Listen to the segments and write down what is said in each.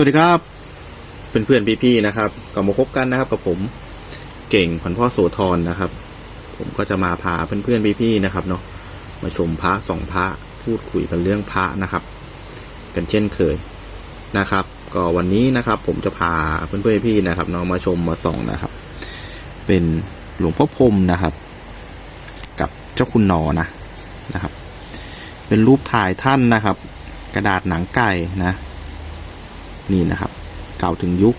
สวัสดีครับ เพื่อนเพื่อนๆพี่ๆนะครับก็มาพบกันนะครับกับผมเก่งพันพ่อโสธรนะครับ ผมก็จะมาพาเพื่อนเพื่อนๆพี่ๆนะครับเนาะมาชมพระสองพระพูดคุยกันเรื่องพระนะครับ กันเช่นเคยนะครับ ก็วันนี้นะครับ ผมจะพาเพื่อนเพื่อนๆพี่ๆนะครับเนาะมาชมมาส่องนะครับ เป็นหลวงพ่อพรมนะครับ กับเจ้าคุณนอนะนะครับ เป็นรูปถ่ายท่านนะครับ กระดาษหนังไก่นะ นี่นะครับเก่าถึงยุค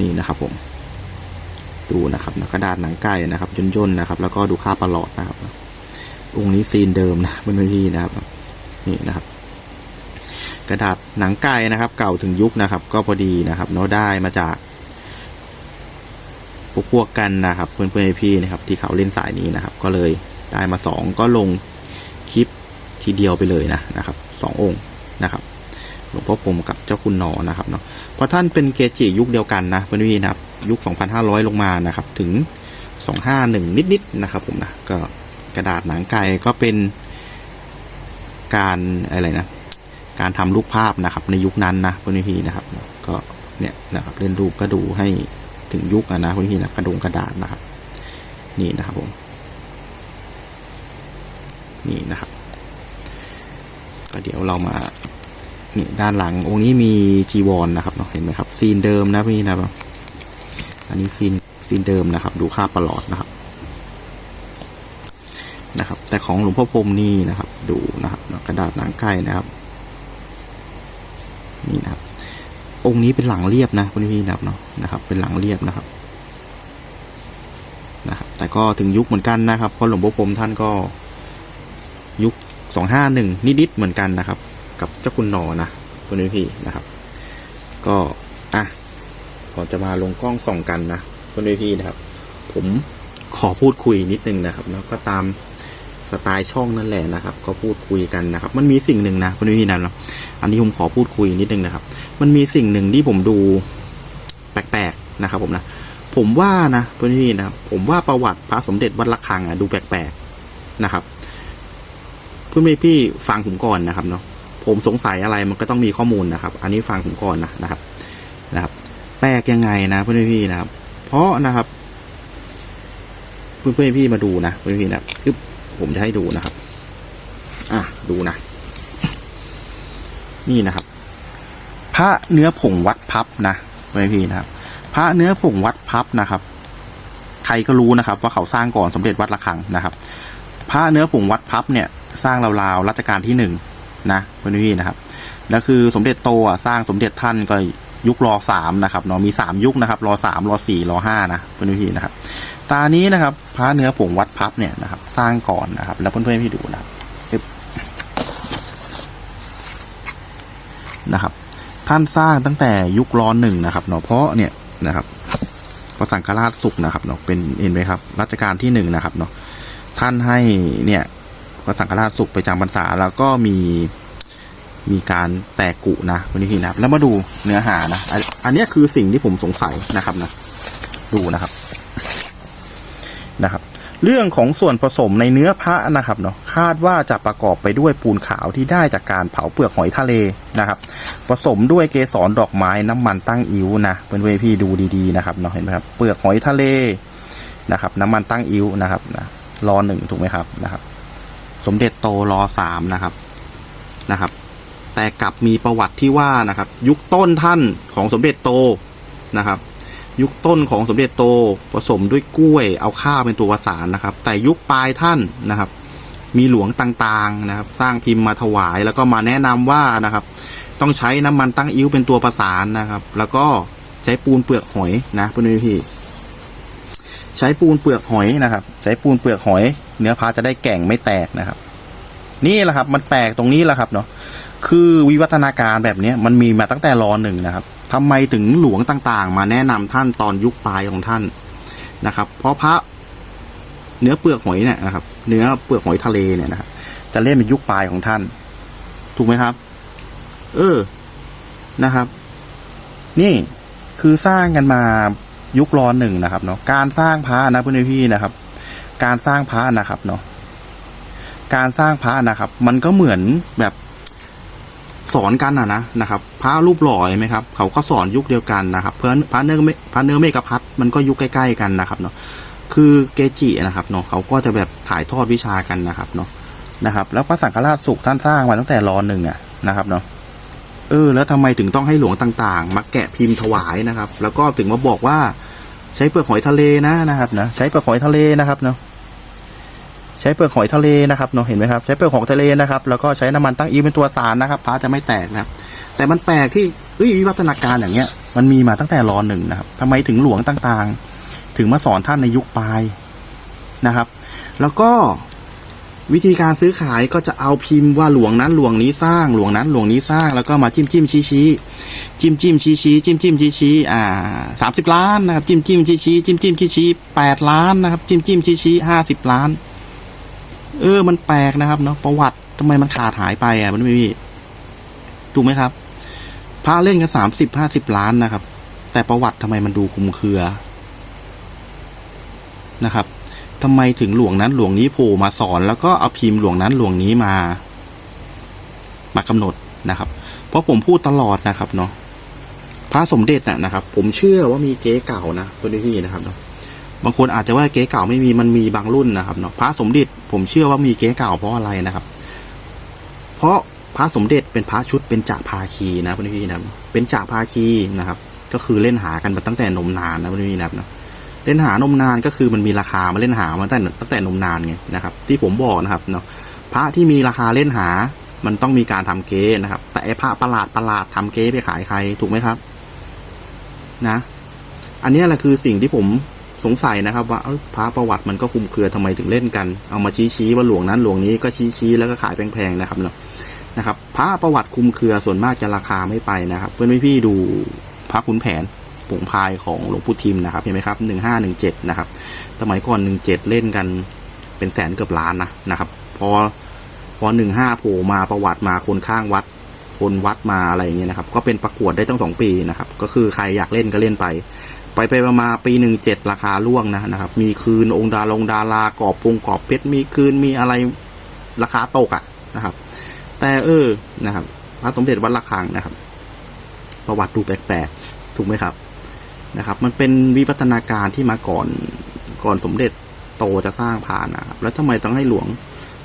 นี่นะครับผม ดูนะครับกระดาษหนังไก่นะครับย่นๆนะครับ แล้วก็ดูค่าประหลอดนะครับองค์นี้ซีนเดิมนะเป็นพี่นะครับ นี่นะครับ กระดาษหนังไก่นะครับ เก่าถึงยุคนะครับ ก็พอดีนะครับเนาะได้มาจากพวกพวกกันนะครับ เพื่อนๆพี่ๆนะครับ ที่เขาเล่นสายนี้นะครับ ก็เลยได้มาสองก็ลงคลิปทีเดียวไปเลยนะนะครับสององค์นะครับหลวงพ่อพรมกับ จ้าคุณนอนะครับเนาะเพราะท่านเป็นเกจิยุคเดียวกันนะเพื่อนพี่นะครับยุค 2,500 ลงมานะครับ ถึง 251 นิดๆนะครับผมนะก็กระดาษหนังไก่ก็เป็นการอะไรนะ การทำรูปภาพนะครับ ในยุคนั้นนะเพื่อนพี่นะครับ ก็เนี่ยนะครับเล่นรูปก็ดูให้ถึงยุคอะนะเพื่อนพี่นะกระดงกระดาษนะครับ นี่นะครับผมนี่นะครับ ก็เดี๋ยวเรามา นี่ด้านหลังองค์นี้มีจีวรนนะครับเนาะเห็นไหมครับ ซีนเดิมนะพี่นะครับ อันนี้ซีนซีนเดิมนะครับ ดูค่าประหลอดนะครับนะครับ แต่ของหลวงพ่อพรมนี่นะครับ ดูนะครับกระดาษหนังไก่นะครับนี่นะครับองค์นี้เป็นหลังเรียบนะคุณพี่นะครับเนาะนะครับ เป็นหลังเรียบนะครับนะครับ แต่ก็ถึงยุคเหมือนกันนะครับเพราะหลวงพ่อพรมท่านก็ยุคสองห้าหนึ่งนิดๆเหมือนกันนะครับ กับเจ้าคุณนอนะคุณพี่นะครับ ก็อะก่อนจะมาลงกล้องส่องกันนะคุณพี่นะครับ ผมขอพูดคุยนิดนึงนะครับ แล้วก็ตามสไตล์ช่องนั่นแหละนะครับ ก็พูดคุยกันนะครับ มันมีสิ่งหนึ่งนะคุณพี่นะอันนี้ผมขอพูดคุยนิดนึงนะครับ มันมีสิ่งหนึ่งที่ผมดูแปลกๆนะครับ ผมนะผมว่านะคุณพี่นะครับผมว่าประวัติพระสมเด็จวัดระฆังอะดูแปลกๆนะครับเพื่อนพี่ฟังผมก่อนนะครับเนาะ ผมสงสัยอะไรมันก็ต้องมีข้อมูลนะครับ อันนี้ฟังผมก่อนนะนะครับนะครับแปลกยังไงนะเพื่อนพี่นะครับ เพราะนะครับ เพื่อนพี่มาดูนะเพื่อนพี่นะคือผมจะให้ดูนะครับ อะดูนะ นี่นะครับ พระเนื้อผงวัดพับนะเพื่อนพี่นะครับ พระเนื้อผงวัดพับนะครับ ใครก็รู้นะครับ ว่าเขาสร้างก่อนสมเด็จวัดระฆังนะครับ พระเนื้อผงวัดพับเนี่ย สร้างราวๆรัชกาลที่หนึ่ง นะเพื่อนพี่นะครับแล้วคือสมเด็จโตอะสร้างสมเด็จท่านก็ยุครอสามนะครับเนาะมีสามยุคนะครับรอสามรอสี่รอห้านะเพื่อนพี่นะครับตานี้นะครับพระเนื้อผงวัดพับเนี่ยนะครับ สร้างก่อนนะครับ แล้วเพื่อนๆพี่ดูนะครับนะครับ ท่านสร้างตั้งแต่ยุครอหนึ่งนะครับเนาะเพราะเนี่ยนะครับพระสังฆราชสุขนะครับเนาะเป็นเห็นไหมครับรัชกาลที่หนึ่งนะครับเนาะท่านให้เนี่ย พระสังฆราชสุขไปจำพรรษา แล้วก็มีมีการแตกกุนะวันนี้พี่นะครับ แล้วมาดูเนื้อหานะอันนี้คือสิ่งที่ผมสงสัยนะครับนะ ดูนะครับนะครับ เรื่องของส่วนผสมในเนื้อพระนะครับเนาะคาดว่าจะประกอบไปด้วยปูนขาวที่ได้จากการเผาเปลือกหอยทะเลนะครับ ผสมด้วยเกสรดอกไม้น้ำมันตั้งอิ๋วนะเพื่อนๆพี่ดูดีๆนะครับเนาะเห็นไหมครับเปลือกหอยทะเลนะครับ น้ำมันตั้งอิ๋วนะครับนะรอหนึ่งถูกไหมครับนะครับ สมเด็จโตรอสามนะครับนะครับ แต่กลับมีประวัติที่ว่านะครับ ยุคต้นท่านของสมเด็จโตนะครับ ยุคต้นของสมเด็จโตผสมด้วยกล้วยเอาข้าวเป็นตัวประสานนะครับ แต่ยุคปลายท่านนะครับ มีหลวงต่างๆนะครับ สร้างพิมพ์มาถวายแล้วก็มาแนะนำว่านะครับ ต้องใช้น้ำมันตั้งอิ้วเป็นตัวประสานนะครับ แล้วก็ใช้ปูนเปลือกหอยนะเพื่อนพี่ใช้ปูนเปลือกหอยนะครับ ใช้ปูนเปลือกหอย เนื้อพาจะได้แก่งไม่แตกนะครับ นี่แหละครับ มันแปลกตรงนี้แหละครับเนาะคือวิวัฒนาการแบบนี้มันมีมาตั้งแต่รอหนึ่งนะครับทำไมถึงหลวงต่างๆ มาแนะนำท่านตอนยุคปลายของท่านนะครับ เพราะพระเนื้อเปลือกหอยเนี่ยนะครับ เนื้อเปลือกหอยทะเลเนี่ยนะครับจะเล่นเป็นยุคปลายของท่าน ถูกไหมครับ เออนะครับ นี่คือสร้างกันมายุครอนหนึ่งนะครับเนาะการสร้างพระนะเพื่อนพี่นะครับ การสร้างพระนะครับเนาะการสร้างพระนะครับ มันก็เหมือนแบบสอนกันอะนะนะครับพระรูปหล่อเห็นไหมครับ เขาก็สอนยุคเดียวกันนะครับ เพื่อนพระเนื้อเมพระเนื้อเมกพัทมันก็ยุคใกล้ ๆ กันนะครับเนาะคือเกจินะครับเนาะเขาก็จะแบบถ่ายทอดวิชากันนะครับเนาะนะครับ แล้วพระสังฆราชสุขท่านสร้างมาตั้งแต่รอหนึ่งอะนะครับเนาะเออแล้วทำไมถึงต้องให้หลวงต่างๆ มาแกะพิมพ์ถวายนะครับ แล้วก็ถึงมาบอกว่า ใช้เปลือกหอยทะเลนะนะครับนะใช้เปลือกหอยทะเลนะครับเนาะ ใช้เปลือกหอยทะเลนะครับเนาะเห็นไหมครับใช้เปลือกหอยทะเลนะครับแล้วก็ใช้น้ำมันตั้งอีเป็นตัวสารนะครับพระจะไม่แตกนะครับแต่มันแปลกที่เอ้ยวิวัฒนาการอย่างเงี้ย มันมีมาตั้งแต่รอหนึ่งนะครับทำไมถึงหลวงต่างๆ ถึงมาสอนท่านในยุคปลายนะครับ แล้วก็วิธีการซื้อขายก็จะเอาพิมพ์ว่าหลวงนั้นหลวงนี้สร้างหลวงนั้นหลวงนี้สร้างแล้วก็มาจิ้มจิ้มชี้ชี้จิ้มจิ้มชี้ชี้จิ้มจิ้มชี้ชี้อ่าสามสิบล้านนะครับจิ้มจิ้มชี้ชี้จิ้มจิ้มชี้ชี้แปดล้านนะครับจิ้มจิ้มชี้ชี้ห้าสิบล้าน เออ มันแปลกนะครับเนาะประวัติทำไมมันขาดหายไปอะมันไม่มีถูกไหมครับพระเล่นกันสามสิบห้าสิบล้านนะครับ แต่ประวัติทำไมมันดูคุมเครือนะครับทำไมถึงหลวงนั้นหลวงนี้โผล่มาสอน แล้วก็เอาพิมพ์หลวงนั้นหลวงนี้มา มากำหนดนะครับ เพราะผมพูดตลอดนะครับเนาะพระสมเด็จน่ะนะครับ ผมเชื่อว่ามีเก๊เก่านะเพื่อนพี่นะครับเนาะบางคนอาจจะว่าเก๊เก่าไม่มีมันมีบางรุ่นนะครับเนาะพระสมเด็จ ผมเชื่อว่ามีเก๊เก่าเพราะอะไรนะครับ เพราะพระสมเด็จเป็นพระชุดเป็นจ่าภาคีนะพี่พี่นะเป็นจ่าภาคีนะครับ ก็คือเล่นหากันมาตั้งแต่นมนานนะพี่พี่นะครับเล่นหานมนานก็คือมันมีราคามาเล่นหามาตั้งแต่ตั้งแต่นมนานไงนะครับ ที่ผมบอกนะครับเนาะพระที่มีราคาเล่นหา มันต้องมีการทำเก๊นะครับ แต่ไอ้พระประหลาดประหลาดทำเก๊ไปขายใครถูกไหมครับ นะ อันนี้แหละคือสิ่งที่ผม สงสัยนะครับ ว่าพระประวัติมันก็คุมเครือทำไมถึงเล่นกัน เอามาชี้ชี้ว่าหลวงนั้นหลวงนี้ก็ชี้ชี้แล้วก็ขายแพงๆนะครับเนาะนะครับพระประวัติคุมเครือส่วนมากจะราคาไม่ไปนะครับ เพื่อนพี่ดูพระขุนแผนผงพายของหลวงปู่ทิมนะครับเห็นไหมครับหนึ่งห้าหนึ่งเจ็ดนะครับ สมัยก่อนหนึ่งเจ็ดเล่นกันเป็นแสนเกือบล้านนะนะครับ พอพอหนึ่งห้าโผล่มาประวัติมาคนข้างวัด คนวัดมาอะไรอย่างเงี้ยนะครับ ก็เป็นประกวดได้ตั้งสองปีนะครับ ก็คือใครอยากเล่นก็เล่นไป ไปไปมาปีหนึ่งเจ็ดราคาล่วงนะนะครับ มีคืนองค์ดาลงดารากรอบปงกรอบเพชรมีคืนมีอะไรราคาตกอะนะครับ แต่เออนะครับพระสมเด็จวัดระฆังนะครับ ประวัติดูแปลกๆถูกไหมครับนะครับ มันเป็นวิวัฒนาการที่มาก่อนก่อนสมเด็จโตจะสร้างผ่านนะครับ แล้วทำไมต้องให้หลวง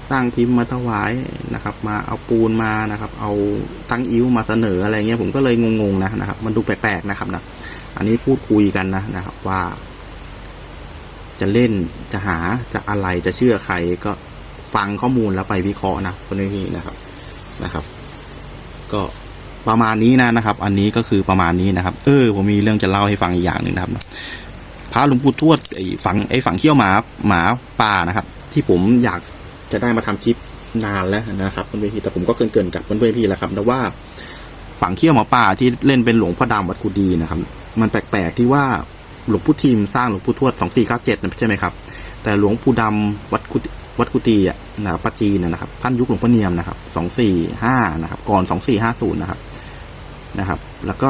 สร้างพิมพ์มาถวายนะครับ มาเอาปูนมานะครับ เอาตั้งอิ้วมาเสนออะไรเงี้ยผมก็เลยงงๆนะนะครับ มันดูแปลกๆนะครับนะ อันนี้พูดคุยกันนะนะครับว่า จะเล่นจะหาจะอะไรจะเชื่อใครก็ฟังข้อมูลแล้วไปวิเคราะห์นะคนนี้นะครับนะครับ ก็ประมาณนี้นะนะครับ อันนี้ก็คือประมาณนี้นะครับ เออ ผมมีเรื่องจะเล่าให้ฟังอีกอย่างหนึ่งนะครับพระหลวงปู่ทวดไอ้ฝังไอ้ฝังเขี้ยวหมาหมาป่านะครับ ที่ผมอยากจะได้มาทำคลิปนานแล้วนะครับเพื่อนพี่แต่ผมก็เกินๆกับเพื่อนพี่แล้วครับแต่ว่า ฝังเขี้ยวหมาป่าที่เล่นเป็นหลวงพ่อดำวัดกุดีนะครับ มันแปลกๆที่ว่าหลวงปู่ทิมสร้างหลวงปู่ทวดสองสี่เก้าเจ็ดใช่ไหมครับ แต่หลวงปู่ดำวัดกุฏิวัดกุฏิอะนะปัจจีนนะครับ ท่านยุคหลวงพ่อเนียมนะครับสองสี่ห้านะครับ ก่อนสองสี่ห้าศูนย์นะครับนะครับ แล้วก็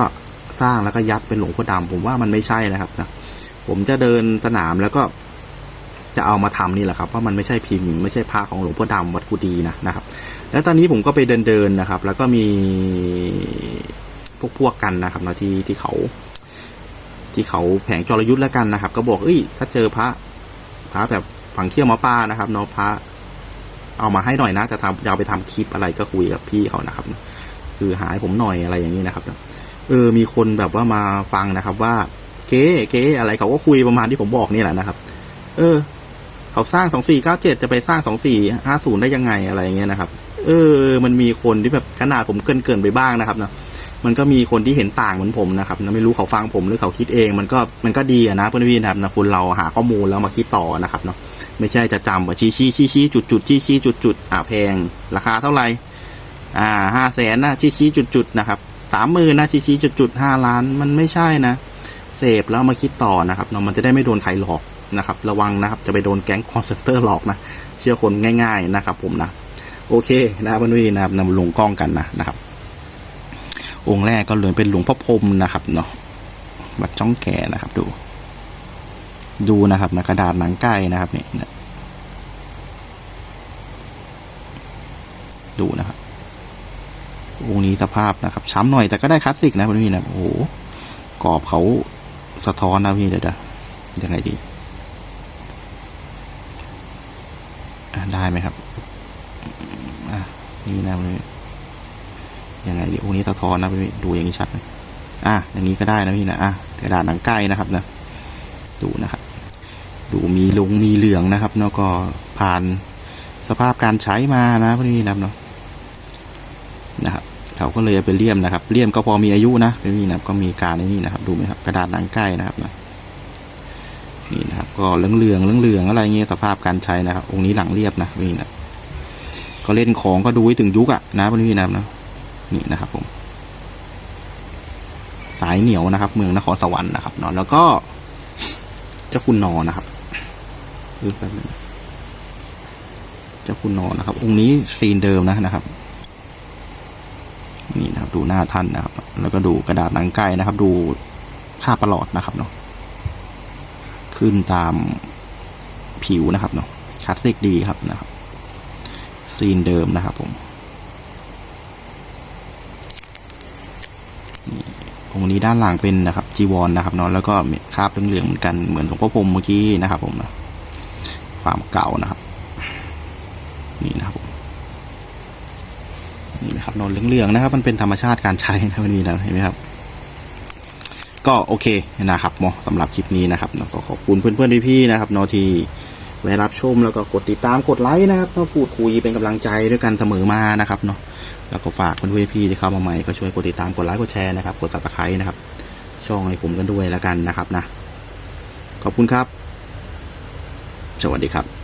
สร้างแล้วก็ยัดเป็นหลวงพ่อดำผมว่ามันไม่ใช่นะครับนะผมจะเดินสนามแล้วก็จะเอามาทำนี่แหละครับว่ามันไม่ใช่พิมพ์ไม่ใช่พระของหลวงพ่อดำวัดกุดีนะนะครับ แล้วตอนนี้ผมก็ไปเดินเดินนะครับ แล้วก็มีพวกพวกกันนะครับนะที่ที่เขา ที่เขาแผงจรยุทธ์แล้วกันนะครับ ก็บอกเอ้ย ถ้าเจอพระพระแบบฝังเขี้ยวหมาป้านะครับเนาะพระเอามาให้หน่อยนะ จะทำจะเอาไปทำคลิปอะไรก็คุยกับพี่เขานะครับ คือหายผมหน่อยอะไรอย่างนี้นะครับเออมีคนแบบว่ามาฟังนะครับ ว่าเก๊เก๊อะไรเขาก็คุยประมาณที่ผมบอกนี่แหละนะครับ เออ เขาสร้างสองสี่เก้าเจ็ดจะไปสร้างสองสี่ห้าศูนย์ได้ยังไงอะไรอย่างเงี้ยนะครับ เออ มันมีคนที่แบบขนาดผมเกินเกินไปบ้างนะครับนะ มันก็มีคนที่เห็นต่างเหมือนผมนะครับไม่รู้เขาฟังผมหรือเขาคิดเอง มันก็มันก็ดีอะนะเพื่อนพี่นะครับนะคนเราหาข้อมูลแล้วมาคิดต่อนะครับเนาะไม่ใช่จะจำว่าชี้ชี้ชี้ชี้จุดจุดชี้ชี้จุดจุดอ่าแพง ราคาเท่าไหร่อ่าห้าแสนนะชี้ชี้จุดจุดนะครับสามหมื่นนะชี้ชี้จุดจุดห้าล้าน มันไม่ใช่นะเสพแล้วมาคิดต่อนะครับเนาะมันจะได้ไม่โดนใครหลอกนะครับระวังนะครับจะไปโดนแก๊งคอนเซนเตอร์หลอกนะเชื่อคนง่าย ๆนะครับ ผมนะโอเคนะเพื่อนพี่นะครับนำลงกล้องกันนะนะครับ องค์แรกก็เลยเป็นหลวงพ่อพรมนะครับเนาะวัดจ้องแก่นะครับ ดู ดูนะครับนะกระดาษหนังไก่นะครับเนี่นะดูนะครับองค์นี้สภาพนะครับ ช้ำหน่อยแต่ก็ได้คลาสสิกนะพี่นะโอ้โหกรอบเขาสะท้อนนะพี่เดี๋ยวยังไงดีได้ไหมครับอะนี่นะพี่ ยังไงดีองค์นี้สะท้อนนะพี่ดูอย่างนี้ชัดไหมอะอย่างนี้ก็ได้นะพี่นะอะกระดาษหนังใกล้นะครับนะดูนะครับ ดูมีลงมีเหลืองนะครับแล้วก็ผ่านสภาพการใช้มานะพี่นะครับเนาะนะครับเขาก็เลยเอาไปเลี่ยมนะครับเลี่ยมก็พอมีอายุนะพี่นะครับก็มีการในนี่นะครับ ดูไหมครับกระดาษหนังใกล้นะครับนะนี่นะครับก็เหลืองเหลืองเหลืองๆอะไรเงี้ยสภาพการใช้นะครับ องค์นี้หลังเรียบนะพี่นะก็เล่นของก็ดูให้ถึงยุคอะนะพี่นะครับนะ นี่นะครับผม สายเหนียวนะครับ เมืองนครสวรรค์นะครับเนาะแล้วก็เจ้าคุณนอนะครับคือแป๊บนึงเจ้าคุณนอนะครับ องค์นี้ซีนเดิมนะนะครับ นี่นะครับ ดูหน้าท่านนะครับ แล้วก็ดูกระดาษหนังไก่นะครับ ดูค่าประหลอดนะครับเนาะขึ้นตามผิวนะครับเนาะคลาสสิกดีครับนะครับ ซีนเดิมนะครับผม องค์นี้ด้านหลังเป็นนะครับจีวรนนะครับเนาะแล้วก็คราบเหลืองๆเหมือนกันเหมือนหลวงพ่อพรมเมื่อกี้นะครับ ผมนะความเก่านะครับ นี่นะครับผมนี่นะครับนอนเหลืองๆนะครับ มันเป็นธรรมชาติการใช้นะมันมีนะเห็นไหมครับ ก็โอเคนะครับเนาะสำหรับคลิปนี้นะครับเนาะก็ขอบคุณเพื่อนๆพี่ๆนะครับเนาะที่แวะรับชมแล้วก็กดติดตามกดไลค์นะครับเนาะพูดคุยเป็นกำลังใจด้วยกันเสมอมานะครับเนาะ แล้วก็ฝากเพื่อนๆพี่ที่เข้ามาใหม่ก็ช่วยกดติดตามกดไลค์กดแชร์นะครับกดซับสไครต์นะครับ ช่องให้ผมกันด้วยแล้วกันนะครับนะ ขอบคุณครับ สวัสดีครับ